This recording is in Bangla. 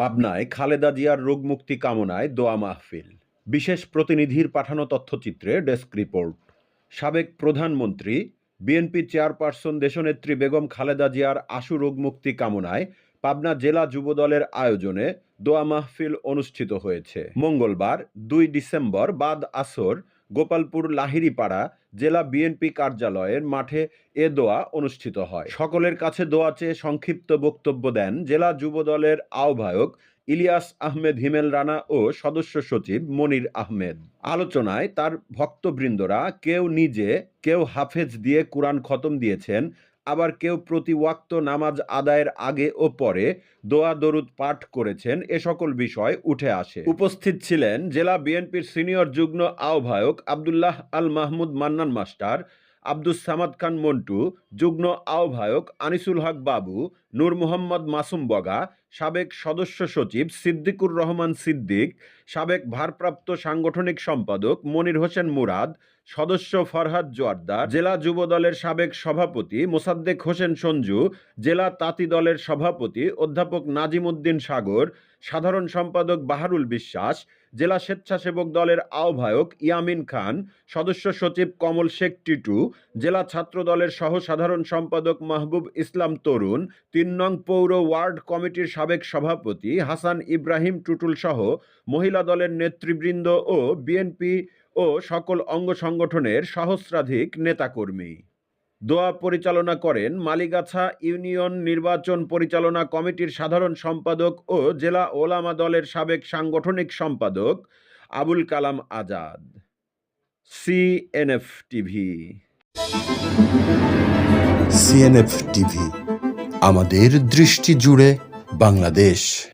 পাবনায় খালেদা জিয়ার রোগমুক্তি কামনায় দোয়া মাহফিল। বিশেষ প্রতিনিধির পাঠানো তথ্যচিত্রে ডেস্ক রিপোর্ট। সাবেক প্রধানমন্ত্রী, বিএনপি চেয়ারপারসন দেশনেত্রী বেগম খালেদা জিয়ার আশু রোগমুক্তি কামনায় পাবনা জেলা যুবদলের আয়োজনে দোয়া মাহফিল অনুষ্ঠিত হয়েছে। মঙ্গলবার, দুই ডিসেম্বর বাদ আসর গোপালপুর লাহিড়িপাড়া জেলা বিএনপি কার্যালয়ের মাঠে এ দোয়া অনুষ্ঠিত হয়। সকলের কাছে দোয়া চেয়ে সংক্ষিপ্ত বক্তব্য দেন জেলা যুবদলের আহ্বায়ক ইলিয়াস আহমেদ হিমেল রানা ও সদস্য সচিব মনির আহমেদ। আলোচনায় তার ভক্তবৃন্দরা কেউ নিজে, কেউ হাফেজ দিয়ে কোরআন খতম দিয়েছেন আবার কেউ প্রতি ওয়াক্ত নামাজ আদায়ের আগে ও পরে দোয়া, দরুদ পাঠ করেছেন, এ সকল বিষয় উঠে আসে। উপস্থিত ছিলেন জেলা বিএনপির সিনিয়র যুগ্ম আহ্বায়ক আবদুল্লাহ আল মাহমুদ মান্নান মাস্টার, আব্দুস সামাদ খান মন্টু, যুগ্ম আহ্বায়ক আনিসুল হক বাবু, নূর মোহাম্মদ মাসুম বগা, সাবেক সদস্য সচিব সিদ্দিকুর রহমান সিদ্দিক, সাবেক ভারপ্রাপ্ত সাংগঠনিক সম্পাদক মনির হোসেন মুরাদ সদস্য ফরহাদ জোয়ারদার জেলা যুব দলের সাবেক সভাপতি মোসাদ্দেক হোসেন সঞ্জু, জেলা তাঁতি দলের সভাপতি অধ্যাপক নাজিম উদ্দিন সাগর, সাধারণ সম্পাদক বাহারুল বিশ্বাস, জেলা স্বেচ্ছাসেবক দলের আহ্বায়ক ইয়ামিন খান, সদস্য সচিব কমল শেখ টিটু, জেলা ছাত্র দলের সহ সাধারণ সম্পাদক মাহবুব ইসলাম তরুণ, তিন নং পৌর ওয়ার্ড কমিটির সাবেক সভাপতি হাসান ইব্রাহিম টুটুল সহ মহিলা দলের নেতৃবৃন্দ ও বিএনপি ও সকল অঙ্গ সংগঠনের সহস্রাধিক নেতাকর্মী। দোয়া পরিচালনা করেন মালিগাছা ইউনিয়ন নির্বাচন পরিচালনা কমিটির সাধারণ সম্পাদক ও জেলা ওলামা দলের সাবেক সাংগঠনিক সম্পাদক Abul Kalam Azad. CNF TV CNF TV আমাদের দৃষ্টি জুড়ে বাংলাদেশ।